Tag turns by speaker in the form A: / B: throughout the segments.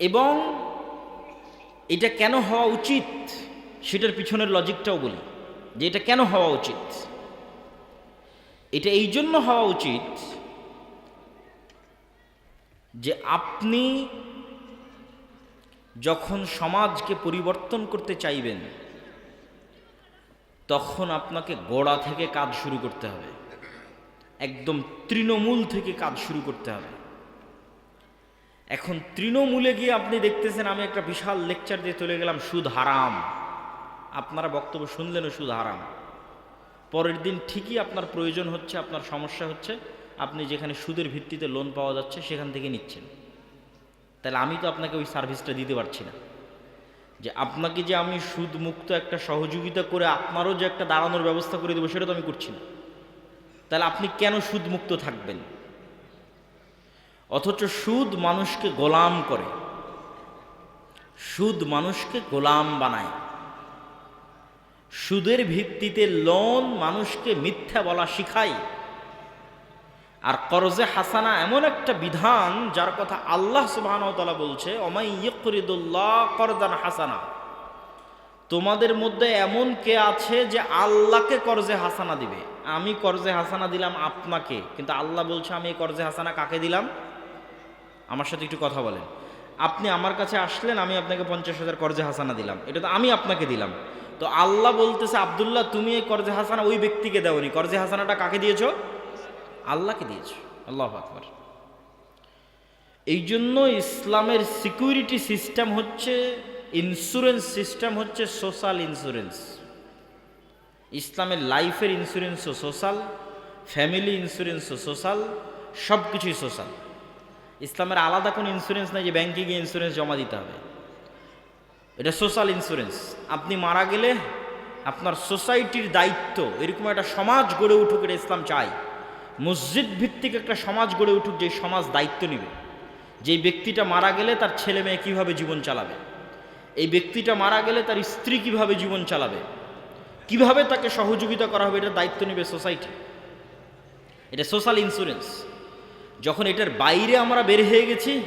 A: এবং এটা কেন হওয়া উচিত সেটার পিছনের লজিকটাও বলি, যে এটা কেন হওয়া উচিত? এটা এই জন্য হওয়া উচিত যে আপনি যখন সমাজকে পরিবর্তন করতে চাইবেন, তখন আপনাকে গোড়া থেকে কাজ শুরু করতে হবে। একদম তৃণমূল থেকে কাজ শুরু করতে হবে। এখন তৃণমূলে গিয়ে আপনি দেখতেছেন, আমি একটা বিশাল লেকচার দিয়ে চলে গেলাম, সুদ হারাম। আপনারা বক্তব্য শুনলেনও সুদ হারাম। পরের দিন ঠিকই আপনার প্রয়োজন হচ্ছে, আপনার সমস্যা হচ্ছে, আপনি যেখানে সুদের ভিত্তিতে লোন পাওয়া যাচ্ছে, সেখান থেকে নিচ্ছেন। তাহলে আমি তো আপনাকে ওই সার্ভিসটা দিতে পারছি না। যে আপনাকে যে আমি সুদ মুক্ত একটা সহযোগিতা করে আপনারও যে একটা দাঁড়ানোর ব্যবস্থা করে দেবো, সেটা তো আমি করছি না। তাহলে আপনি কেন সুদ মুক্ত থাকবেন? অথচ সুদ মানুষকে গোলাম করে। সুদ মানুষকে গোলাম বানায়। সুদের ভিত্তিতে লোন মানুষকে মিথ্যা বলা শিখায়। আর করজে হাসানা এমন একটা বিধান যার কথা আল্লাহ সুবাহতালা বলছে অমাই ইয়করিদুল্লাহ করদান হাসানা। তোমাদের মধ্যে এমন কে আছে যে আল্লাহকে করজে হাসানা দিবে? আমি করজে হাসানা দিলাম আপনাকে, কিন্তু আল্লাহ বলছে, আমি এই করজে হাসানা কাকে দিলাম? আমার সাথে একটু কথা বলেন। আপনি আমার কাছে আসলেন, আমি আপনাকে পঞ্চাশ হাজার করজে হাসানা দিলাম। এটা তো আমি আপনাকে দিলাম। তো আল্লাহ বলতেছে, আবদুল্লাহ, তুমি এই করজে হাসানা ওই ব্যক্তিকে দেওনি। করজে হাসানাটা কাকে দিয়েছ? আল্লাহকে দিয়েছ। আল্লাহ আকবর। এই জন্য ইসলামের সিকিউরিটি সিস্টেম হচ্ছে, ইন্স্যুরেন্স সিস্টেম হচ্ছে সোশ্যাল ইন্স্যুরেন্স। ইসলামের লাইফের ইন্স্যুরেন্সও সোশ্যাল, ফ্যামিলি ইন্স্যুরেন্সও সোশ্যাল সব কিছুই সোশ্যাল। ইসলামের আলাদা কোনো ইন্স্যুরেন্স নাই যে ব্যাংকে গিয়ে ইন্স্যুরেন্স জমা দিতে হবে। এটা সোশ্যাল ইন্স্যুরেন্স আপনি মারা গেলে আপনার সোসাইটির দায়িত্ব, এরকম একটা সমাজ গড়ে উঠুক এটা ইসলাম চাই মসজিদ ভিত্তিক একটা সমাজ গড়ে উঠুক যে সমাজ দায়িত্ব নেবে। যেই ব্যক্তিটা মারা গেলে তার ছেলে মেয়ে কীভাবে জীবন চালাবে? এই ব্যক্তিটা মারা গেলে তার স্ত্রী কীভাবে জীবন চালাবে? কীভাবে তাকে সহযোগিতা করা হবে এটার দায়িত্ব নেবে সোসাইটি এটা সোশ্যাল ইন্স্যুরেন্স যখন এটার বাইরে আমরা বের হয়ে গেছি,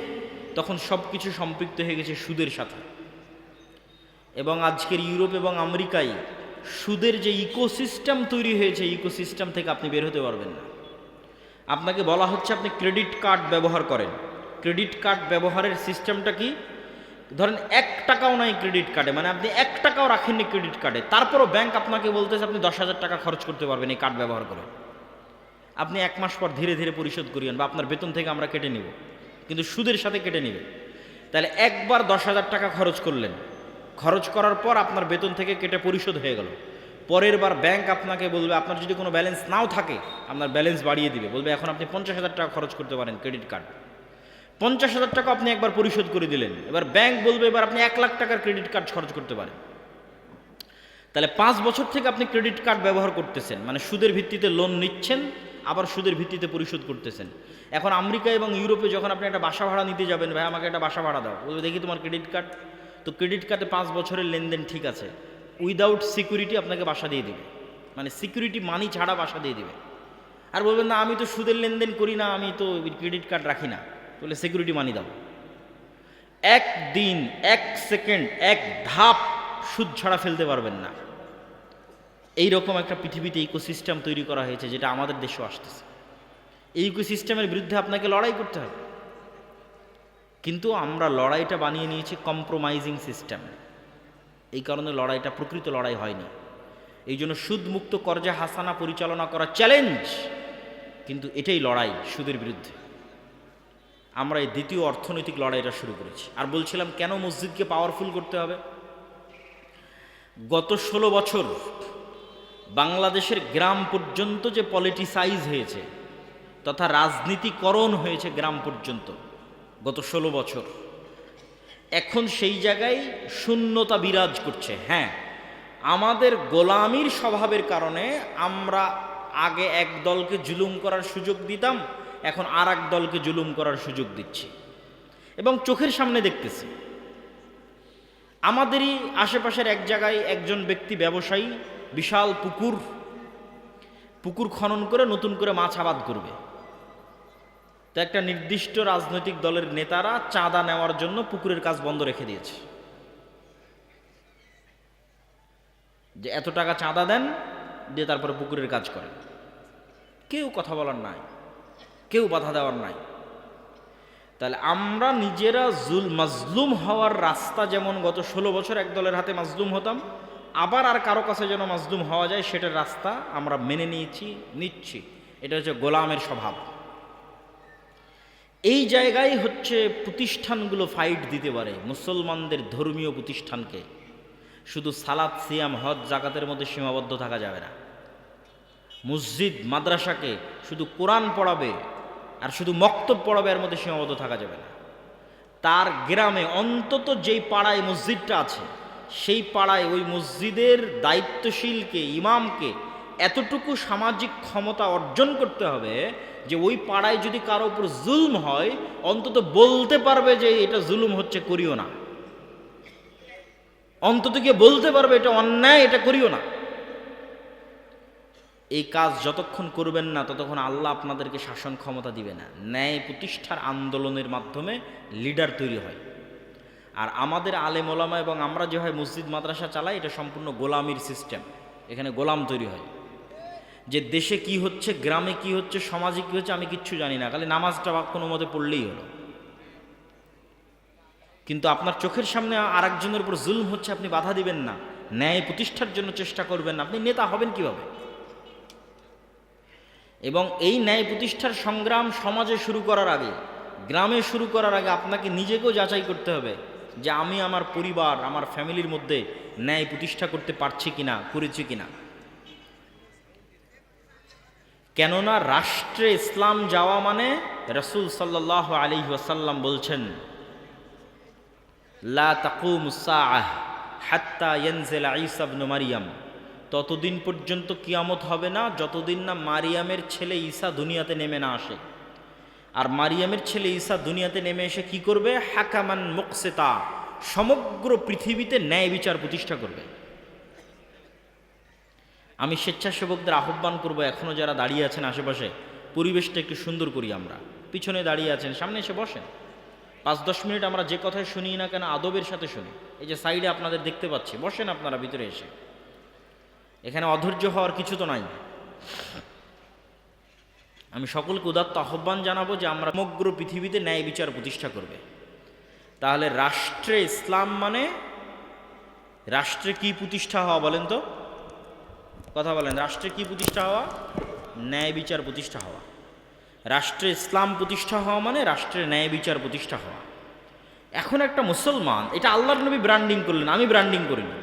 A: তখন সব কিছু সম্পৃক্ত হয়ে গেছে সুদের সাথে। এবং আজকের ইউরোপ এবং আমেরিকায় সুদের যে ইকোসিস্টেম তৈরি হয়েছে ইকোসিস্টেম থেকে আপনি বের হতে পারবেন না। আপনাকে বলা হচ্ছে আপনি ক্রেডিট কার্ড ব্যবহার করেন। ক্রেডিট কার্ড ব্যবহারের সিস্টেমটা কি? ধরেন এক টাকাও নাই ক্রেডিট কার্ডে মানে আপনি এক টাকাও রাখেননি ক্রেডিট কার্ডে। তারপরও ব্যাংক আপনাকে বলতেছে, আপনি দশ হাজার টাকা খরচ করতে পারবেন এই কার্ড ব্যবহার করে। আপনি এক মাস পর ধীরে ধীরে পরিশোধ করিয়েন বা আপনার বেতন থেকে আমরা কেটে নিব। কিন্তু সুদের সাথে কেটে নিবে তাহলে একবার দশ হাজার টাকা খরচ করলেন। খরচ করার পর আপনার বেতন থেকে কেটে পরিশোধ হয়ে গেল। পরের বার ব্যাংক আপনাকে বলবে, আপনার যদি কোনো ব্যালেন্স নাও থাকে, আপনার ব্যালেন্স বাড়িয়ে দিবে। বলবে, এখন আপনি পঞ্চাশ হাজার টাকা খরচ করতে পারেন ক্রেডিট কার্ড পঞ্চাশ হাজার টাকা আপনি একবার পরিশোধ করে দিলেন। এবার ব্যাংক বলবে, এবার আপনি এক লাখ টাকার ক্রেডিট কার্ড খরচ করতে পারেন। তাহলে পাঁচ বছর থেকে আপনি ক্রেডিট কার্ড ব্যবহার করতেছেন। মানে সুদের ভিত্তিতে লোন নিচ্ছেন আবার সুদের ভিত্তিতে পরিশোধ করতেছেন। এখন আমেরিকা এবং ইউরোপে যখন আপনি একটা বাসা ভাড়া নিতে যাবেন, ভাই, আমাকে একটা বাসা ভাড়া দাও। বলবে, দেখি তোমার ক্রেডিট কার্ড। তো ক্রেডিট কার্ডে পাঁচ বছরের লেনদেন ঠিক আছে। উইদাউট সিকিউরিটি আপনাকে বাসা দিয়ে দিবে। মানে সিকিউরিটি মানি ছাড়া বাসা দিয়ে দিবে। আর বলবেন, না, আমি তো সুদের লেনদেন করি না, আমি তো ক্রেডিট কার্ড রাখি না। বলে, সিকিউরিটি মানি দাও। এক দিন এক সেকেন্ড, এক ধাপ সুদ ছাড়া ফেলতে পারবেন না। এই রকম একটা পৃথিবীতে ইকোসিস্টেম তৈরি করা হয়েছে যেটা আমাদের দেশেও আসতেছে। এই ইকোসিস্টেমের বিরুদ্ধে আপনাকে লড়াই করতে হবে। কিন্তু আমরা লড়াইটা বানিয়ে নিয়েছি কম্প্রোমাইজিং সিস্টেম এই কারণে লড়াইটা প্রকৃত লড়াই হয়নি। এই জন্য সুদমুক্ত কর্জা হাসানা পরিচালনা করা চ্যালেঞ্জ কিন্তু এটাই লড়াই সুদের বিরুদ্ধে। আমরা এই দ্বিতীয় অর্থনৈতিক লড়াইটা শুরু করেছি। আর বলছিলাম, কেন মসজিদকে পাওয়ারফুল করতে হবে? গত ষোলো বছর বাংলাদেশের গ্রাম পর্যন্ত যে পলিটিসাইজ হয়েছে, তথা রাজনীতিকরণ হয়েছে গ্রাম পর্যন্ত গত ষোলো বছর, এখন সেই জায়গায় শূন্যতা বিরাজ করছে। হ্যাঁ আমাদের গোলামির স্বভাবের কারণে আমরা আগে এক দলকে জুলুম করার সুযোগ দিতাম, এখন আর এক দলকে জুলুম করার সুযোগ দিচ্ছি। এবং চোখের সামনে দেখতেছি, আমাদেরই আশেপাশের এক জায়গায় একজন ব্যক্তি ব্যবসায়ী বিশাল পুকুর পুকুর খনন করে নতুন করে মাছ আবাদ করবে। তো একটা নির্দিষ্ট রাজনৈতিক দলের নেতারা চাঁদা নেওয়ার জন্য পুকুরের কাজ বন্ধ রেখে দিয়েছে। যে এত টাকা চাঁদা দেন, দিয়ে তারপরে পুকুরের কাজ করেন। কেউ কথা বলার নাই, কেউ বাধা দেওয়ার নাই। তাহলে আমরা নিজেরা জুল মাজলুম হওয়ার রাস্তা যেমন গত ষোলো বছর এক দলের হাতে মাজলুম হতাম আবার আর কারও কাছে যেন মাজলুম হওয়া যায়, সেটার রাস্তা আমরা মেনে নিয়েছি, নিচ্ছি। এটা হচ্ছে গোলামের স্বভাব। এই জায়গায় হচ্ছে প্রতিষ্ঠানগুলো ফাইট দিতে পারে, মুসলমানদের ধর্মীয় প্রতিষ্ঠানকে। শুধু সালাদ সিয়াম, হজ, জাকাতের মধ্যে সীমাবদ্ধ থাকা যাবে না। মসজিদ, মাদ্রাসাকে শুধু কোরআন পড়াবে আর শুধু মক্তব পড়াবে এর মধ্যে সীমাবদ্ধ থাকা যাবে না। তার গ্রামে অন্তত যেই পাড়ায় মসজিদটা আছে সেই পাড়ায় ওই মসজিদের দায়িত্বশীলকে, ইমামকে এতটুকু সামাজিক ক্ষমতা অর্জন করতে হবে যে ওই পাড়ায় যদি কারও উপর জুলম হয়, অন্তত বলতে পারবে যে এটা জুলুম হচ্ছে, করিও না। অন্তত গিয়ে বলতে পারবে এটা অন্যায়, এটা করিও না। এই কাজ যতক্ষণ করবেন না, ততক্ষণ আল্লাহ আপনাদেরকে শাসন ক্ষমতা দিবে না। ন্যায় প্রতিষ্ঠার আন্দোলনের মাধ্যমে লিডার তৈরি হয়। আর আমাদের আলেম ওলামা এবং আমরা যেভাবে মসজিদ, মাদ্রাসা চালাই, এটা সম্পূর্ণ গোলামির সিস্টেম এখানে গোলাম তৈরি হয়। যে দেশে কি হচ্ছে, গ্রামে কি হচ্ছে, সমাজে কি হচ্ছে, আমি কিচ্ছু জানি না। খালি নামাজটা বা কোনো মতে পড়লেই হলো। কিন্তু আপনার চোখের সামনে আর একজনের উপর জুলম হচ্ছে, আপনি বাধা দিবেন না। ন্যায় প্রতিষ্ঠার জন্য চেষ্টা করবেন আপনি নেতা হবেন কীভাবে? এবং এই ন্যায় প্রতিষ্ঠার সংগ্রাম সমাজে শুরু করার আগে, গ্রামে শুরু করার আগে আপনাকে নিজেকেও যাচাই করতে হবে। যে আমি আমার পরিবার, আমার ফ্যামিলির মধ্যে ন্যায় প্রতিষ্ঠা করতে পারছি কিনা, করেছি কিনা। কেননা রাষ্ট্রে ইসলাম যাওয়া মানে রসুল সাল্লাহ আলী ওয়াসাল্লাম বলছেন, লা তাকুম সাআহ হাত্তা মারিয়াম। ততদিন পর্যন্ত কিয়ামত হবে না, যতদিন না মারিয়ামের ছেলে ঈসা দুনিয়াতে নেমে না আসে। আর মারিয়ামের ছেলে ঈসা দুনিয়াতে নেমে এসে কি করবে? হাকামান মুকসেতা, সমগ্র পৃথিবীতে ন্যায় বিচার প্রতিষ্ঠা করবে। আমি স্বেচ্ছাসেবকদের আহ্বান করব এখনও যারা দাঁড়িয়ে আছেন আশেপাশে, পরিবেশটা একটু সুন্দর করি আমরা। পিছনে দাঁড়িয়ে আছেন, সামনে এসে বসেন। পাঁচ দশ মিনিট আমরা যে কথাই শুনি না কেন, আদবের সাথে শুনি। এই যে সাইডে আপনাদের দেখতে পাচ্ছি, বসেন আপনারা ভিতরে এসে। এখানে অধৈর্য হওয়ার কিছু তো নাই। আমি সকলকে উদাত্ত আহ্বান জানাব যে আমরা সমগ্র পৃথিবীতে ন্যায় বিচার প্রতিষ্ঠা করবে। তাহলে রাষ্ট্রে ইসলাম মানে রাষ্ট্রে কি প্রতিষ্ঠা হওয়া বলেন তো? কথা বলেন, রাষ্ট্রে কি প্রতিষ্ঠা হওয়া? ন্যায় বিচার প্রতিষ্ঠা হওয়া। রাষ্ট্রে ইসলাম প্রতিষ্ঠা হওয়া মানে রাষ্ট্রের ন্যায় বিচার প্রতিষ্ঠা হওয়া। এখন একটা মুসলমান, এটা আল্লাহর নবী ব্র্যান্ডিং করলেন, আমি ব্র্যান্ডিং করিনি।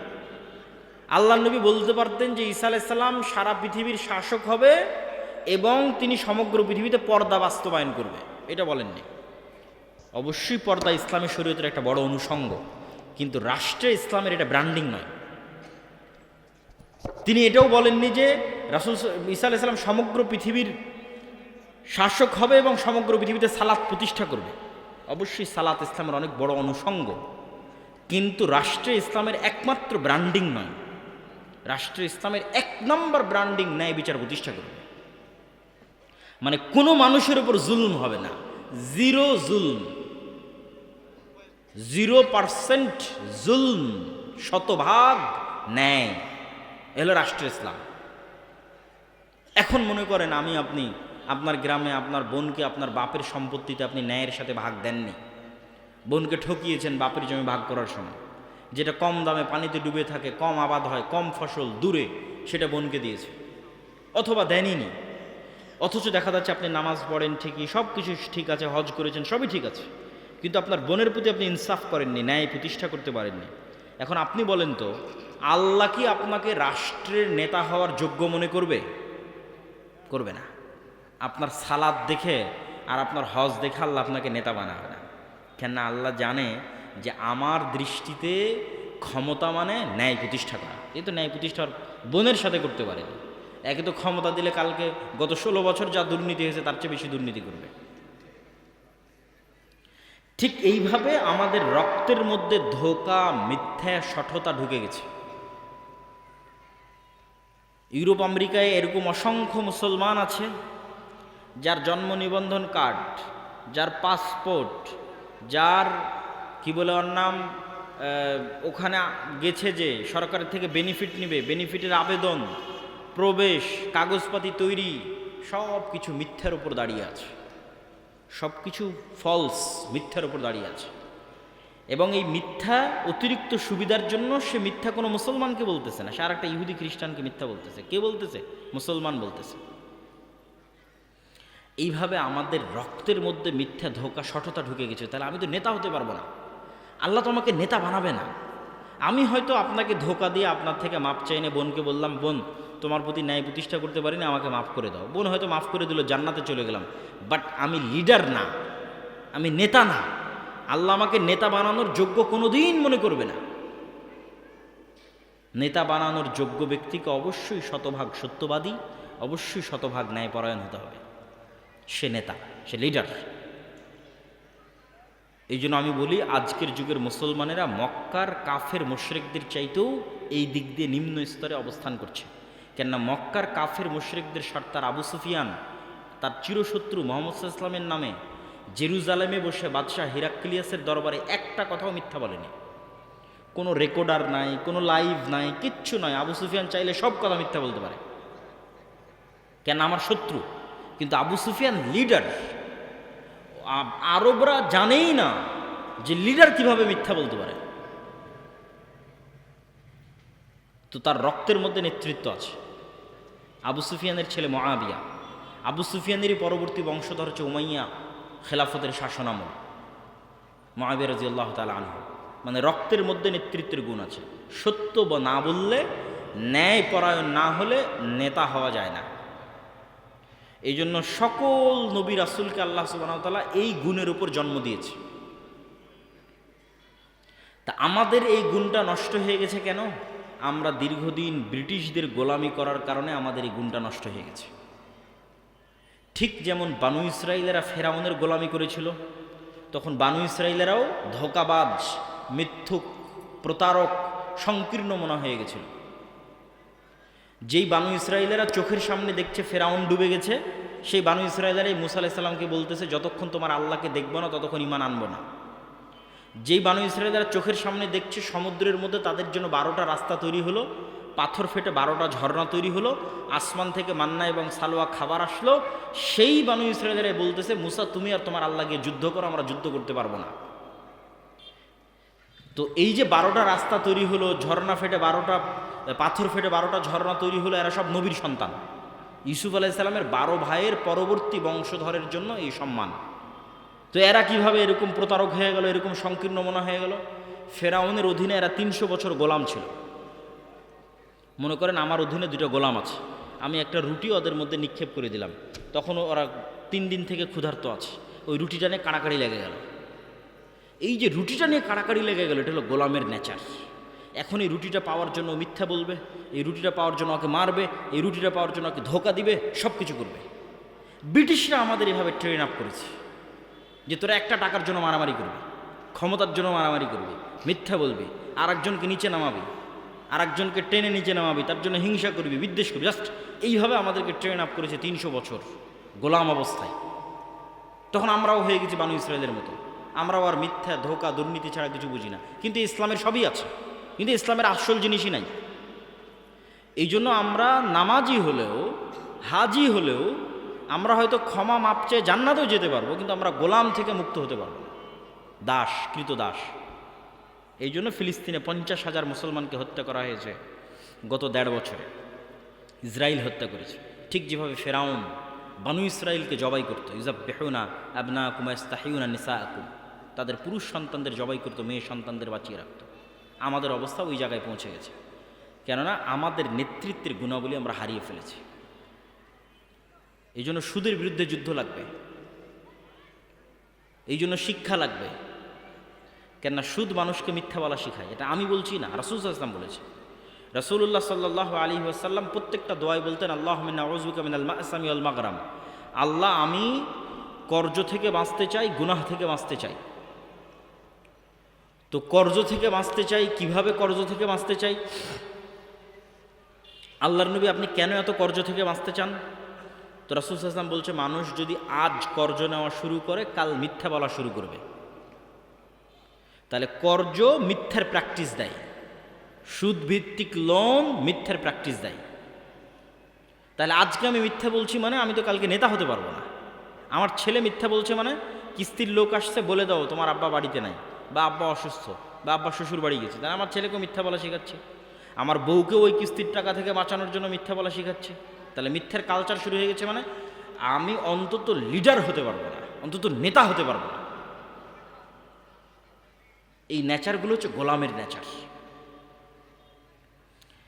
A: আল্লাহ নবী বলতে পারতেন যে ঈসা আলাইসাল্লাম সারা পৃথিবীর শাসক হবে এবং তিনি সমগ্র পৃথিবীতে পর্দা বাস্তবায়ন করবে। এটা বলেননি। অবশ্যই পর্দা ইসলামী শরীয়তের একটা বড় অনুষঙ্গ, কিন্তু রাষ্ট্রে ইসলামের এটা ব্র্যান্ডিং নয়। তিনি এটাও বলেননি যে রাসুল ঈসা আলাইসাল্লাম সমগ্র পৃথিবীর শাসক হবে এবং সমগ্র পৃথিবীতে সালাত প্রতিষ্ঠা করবে। অবশ্যই সালাত ইসলামের অনেক বড় অনুষঙ্গ, কিন্তু রাষ্ট্রে ইসলামের একমাত্র ব্র্যান্ডিং নয়। রাষ্ট্রে ইসলামের এক নম্বর ব্র্যান্ডিং ন্যায় বিচার প্রতিষ্ঠা করবে। মানে কোনো মানুষের উপর জুলুম হবে না। জিরো জুলুম। জিরো পার্সেন্ট জুলম, শতভাগ ন্যায়। এলো রাষ্ট্র ইসলাম। এখন মনে করেন আমি, আপনি, আপনার গ্রামে আপনার বোনকে, আপনার বাপের সম্পত্তিতে আপনি ন্যায়ের সাথে ভাগ দেননি। বোনকে ঠকিয়েছেন বাপের জমি ভাগ করার সময়। যেটা কম দামে পানিতে ডুবে থাকে, কম আবাদ হয়, কম ফসল, দূরে, সেটা বোনকে দিয়েছে। অথবা দেনইনি। অথচ দেখা যাচ্ছে আপনি নামাজ পড়েন ঠিকই সব কিছু ঠিক আছে, হজ করেছেন, সবই ঠিক আছে। কিন্তু আপনার বোনের প্রতি আপনি ইনসাফ করেননি, ন্যায় প্রতিষ্ঠা করতে পারেননি। এখন আপনি বলেন তো, আল্লাহ কি আপনাকে রাষ্ট্রের নেতা হওয়ার যোগ্য মনে করবে? করবে না। আপনার সালাদ দেখে আর আপনার হজ দেখে আল্লাহ আপনাকে নেতা বানাবে না। কেননা আল্লাহ জানে যে আমার দৃষ্টিতে ক্ষমতা মানে ন্যায় প্রতিষ্ঠা করা। এই তো ন্যায় প্রতিষ্ঠার বোনের সাথে করতে পারেনি। একে তো ক্ষমতা দিলে কালকে গত ষোলো বছর যা দুর্নীতি হয়েছে তার চেয়ে বেশি দুর্নীতি করবে। ঠিক এইভাবে আমাদের রক্তের মধ্যে ধোকা, মিথ্যা, সঠতা ঢুকে গেছে। ইউরোপ, আমেরিকায় এরকম অসংখ্য মুসলমান আছে, যার জন্ম নিবন্ধন কার্ড, যার পাসপোর্ট, যার, কি বলে ওর নাম ওখানে গেছে যে সরকারের থেকে বেনিফিট নেবে বেনিফিটের আবেদন প্রবেশ, কাগজপাতি তৈরি, সব কিছু মিথ্যার উপর দাঁড়িয়ে আছে। সব কিছু ফলস মিথ্যার উপর দাঁড়িয়ে আছে। এবং এই মিথ্যা অতিরিক্ত সুবিধার জন্য সে মিথ্যা কোনো মুসলমানকে বলতেছে না। সে আর একটা ইহুদি খ্রিস্টানকে মিথ্যা বলতেছে। কে বলতেছে? মুসলমান বলতেছে। এইভাবে আমাদের রক্তের মধ্যে মিথ্যা ধোকা, সঠতা ঢুকে গেছে। তাহলে আমি তো নেতা হতে পারব না। আল্লাহ তো আমাকে নেতা বানাবে না। আমি হয়তো আপনাকে ধোকা দিয়ে আপনার থেকে মাপ চাইনে বোনকে বললাম, বোন তোমার প্রতি ন্যায় প্রতিষ্ঠা করতে পারি না আমাকে মাফ করে দাও। বোন হয়তো মাফ করে দিল, জান্নাতে চলে গেলাম। বাট আমি লিডার না। আমি নেতা না। আল্লাহ আমাকে নেতা বানানোর যোগ্য কোনোদিন মনে করবে না। নেতা বানানোর যোগ্য ব্যক্তিকে অবশ্যই শতভাগ সত্যবাদী, অবশ্যই শতভাগ ন্যায়পরায়ণ হতে হবে। সে নেতা, সে লিডার এই জন্য আমি বলি, আজকের যুগের মুসলমানেরা মক্কার কাফের মুশরিকদের চাইতেও এই দিক দিয়ে নিম্ন স্তরে অবস্থান করছে। কেননা মক্কার কাফের মুশরিকদের সর্দার আবু সুফিয়ান, তার চিরশত্রু মোহাম্মদ ইসলামের নামে জেরুজালেমে বসে বাদশাহ হিরাক্লিয়াসের দরবারে একটা কথাও মিথ্যা বলেনি। কোনো রেকর্ডার নাই, কোনো লাইভ নাই, কিচ্ছু নয় আবু সুফিয়ান চাইলে সব কথা মিথ্যা বলতে পারে। কেন আমার শত্রু, কিন্তু আবু সুফিয়ান লিডার আরবরা জানেই না যে লিডার কীভাবে মিথ্যা বলতে পারে। তো তার রক্তের মধ্যে নেতৃত্ব আছে। আবু সুফিয়ানের ছেলে মহাবিয়া আবু সুফিয়ানেরই পরবর্তী বংশধর হচ্ছে উমাইয়া, খেলাফতের শাসনামল। মহাবিয়া রাজি আল্লাহ তালা আনহ। মানে রক্তের মধ্যে নেতৃত্বের গুণ আছে। সত্য না বললে, ন্যায় পরায়ণ না হলে নেতা হওয়া যায় না। এই জন্য সকল নবী রাসুলকে আল্লাহ সুবাহতাল্লাহ এই গুণের উপর জন্ম দিয়েছে। তা আমাদের এই গুণটা নষ্ট হয়ে গেছে কেন? আমরা দীর্ঘদিন ব্রিটিশদের গোলামি করার কারণে আমাদের এই গুণটা নষ্ট হয়ে গেছে। ঠিক যেমন বানু ইসরায়েলেরা ফেরাউনের গোলামি করেছিল, তখন বানু ইসরায়েলেরাও ধোকাবাজ, মিথ্যুক, প্রতারক, সংকীর্ণ মনে হয়ে গেছিল। যেই বানু ইসরায়েলেরা চোখের সামনে দেখছে ফেরাউন ডুবে গেছে, সেই বানু ইসরায়েলেরাই মুসা আলাইসাল্লামকে বলতেছে, যতক্ষণ তোমার আল্লাহকে দেখব না, ততক্ষণ ইমান আনব না। যেই বানু ইসরায়েলেরা চোখের সামনে দেখছে, সমুদ্রের মধ্যে তাদের জন্য বারোটা রাস্তা তৈরি হলো, পাথর ফেটে বারোটা ঝর্ণা তৈরি হলো, আসমান থেকে মান্না এবং সালোয়া খাবার আসলো। সেই বানু ইসরায়েলেরাই বলতেছে, মুসা, তুমি আর তোমার আল্লাহ গিয়ে যুদ্ধ করো, আমরা যুদ্ধ করতে পারব না। তো এই যে বারোটা রাস্তা তৈরি হলো, ঝর্ণা ফেটে বারোটা, পাথর ফেটে বারোটা ঝর্ণা তৈরি হলো, এরা সব নবীর সন্তান। ইউসুফ আলাইসাল্লামের বারো ভাইয়ের পরবর্তী বংশধরের জন্য এই সম্মান। তো এরা কীভাবে এরকম প্রতারক হয়ে গেল, এরকম সংকীর্ণ মনা হয়ে গেল? ফেরাউনের অধীনে এরা তিনশো বছর গোলাম ছিল। মনে করেন আমার অধীনে দুটো গোলাম আছে। আমি একটা রুটি ওদের মধ্যে নিক্ষেপ করে দিলাম। তখন ওরা তিন দিন থেকে ক্ষুধার্ত আছে। ওই রুটিটা নিয়ে কাড়াকাড়ি লেগে গেল। এই যে রুটিটা নিয়ে কাড়াকাড়ি লেগে গেল, এটা হলো গোলামের নেচার এখন এই রুটিটা পাওয়ার জন্য মিথ্যা বলবে, এই রুটিটা পাওয়ার জন্য ওকে মারবে, এই রুটিটা পাওয়ার জন্য ওকে ধোকা দিবে সব কিছু করবে। ব্রিটিশরা আমাদের এভাবে ট্রেন আপ করেছে। যে তোরা একটা টাকার জন্য মারামারি করবি, ক্ষমতার জন্য মারামারি করবি, মিথ্যা বলবি আর একজনকে নিচে নামাবি আর একজনকে টেনে নিচে নামাবি, তার জন্য হিংসা করবি, বিদ্বেষ করবি, জাস্ট এইভাবে আমাদেরকে ট্রেন আপ করেছে তিনশো বছর, গোলাম অবস্থায়। তখন আমরাও হয়ে গেছি বানু ইসরায়েলের মতো। আমরাও আর মিথ্যা, ধোকা, দুর্নীতি ছাড়া কিছু বুঝি না। কিন্তু ইসলামের সবই আছে। কিন্তু ইসলামের আসল জিনিসই নাই। এই জন্য আমরা নামাজি হলেও, হাজি হলেও আমরা হয়তো ক্ষমা মাপ চেয়ে জান্নাতেও যেতে পারব, কিন্তু আমরা গোলাম থেকে মুক্ত হতে পারব দাস, কৃত দাস। এই জন্য ফিলিস্তিনে পঞ্চাশ হাজার মুসলমানকে হত্যা করা হয়েছে গত দেড় বছরে। ইসরায়েল হত্যা করেছে। ঠিক যেভাবে ফেরাউন বানু ইসরায়েলকে জবাই করতো ইজাব বেহুনা আবনা কুমাস্তাহিউনা নিসা আকুম তাদের পুরুষ সন্তানদের জবাই করতো, মেয়ে সন্তানদের বাঁচিয়ে রাখত। আমাদের অবস্থা ওই জায়গায় পৌঁছে গেছে। কেননা আমাদের নেতৃত্বের গুণাবলী আমরা হারিয়ে ফেলেছি। এই জন্য সুদের বিরুদ্ধে যুদ্ধ লাগবে। এই জন্য শিক্ষা লাগবে। কেননা সুদ মানুষকে মিথ্যা বলা শেখায়। এটা আমি বলছি না, রাসুল ইসলাম বলেছে। রসুল্লাহ সাল্লাহ আলী আসাল্লাম প্রত্যেকটা দোয়াই বলতেন আল্লাহ আল মাগরাম। আল্লাহ, আমি কর্জ থেকে বাঁচতে চাই, গুনাহ থেকে বাঁচতে চাই। তো কর্জ থেকে বাঁচতে চাই, কীভাবে কর্জ থেকে বাঁচতে চাই? আল্লাহর নবী আপনি কেন এত কর্জ থেকে বাঁচতে চান? তো রাসুল হাসলাম বলছে, মানুষ যদি আজ কর্জ নেওয়া শুরু করে, কাল মিথ্যা বলা শুরু করবে। তাহলে কর্জ মিথ্যার প্র্যাকটিস দেয়। সুদভিত্তিক লোন মিথ্যার প্র্যাকটিস দেয়। তাহলে আজকে আমি মিথ্যা বলছি মানে আমি তো কালকে নেতা হতে পারব না। আমার ছেলে মিথ্যা বলছে মানে কিস্তির লোক আসছে, বলে দাও, তোমার আব্বা বাড়িতে নাই, বা আব্বা অসুস্থ, বা আব্বা শ্বশুর বাড়ি গেছে। তাহলে আমার ছেলেকেও মিথ্যা বলা শেখাচ্ছে। আমার বউকেও ওই কিস্তির টাকা থেকে বাঁচানোর জন্য মিথ্যা বলা শেখাচ্ছে। তাহলে মিথ্যার কালচার শুরু হয়ে গেছে মানে আমি অন্তত লিডার হতে পারব না, অন্তত নেতা হতে পারব না। এই নেচারগুলো হচ্ছে গোলামের নেচার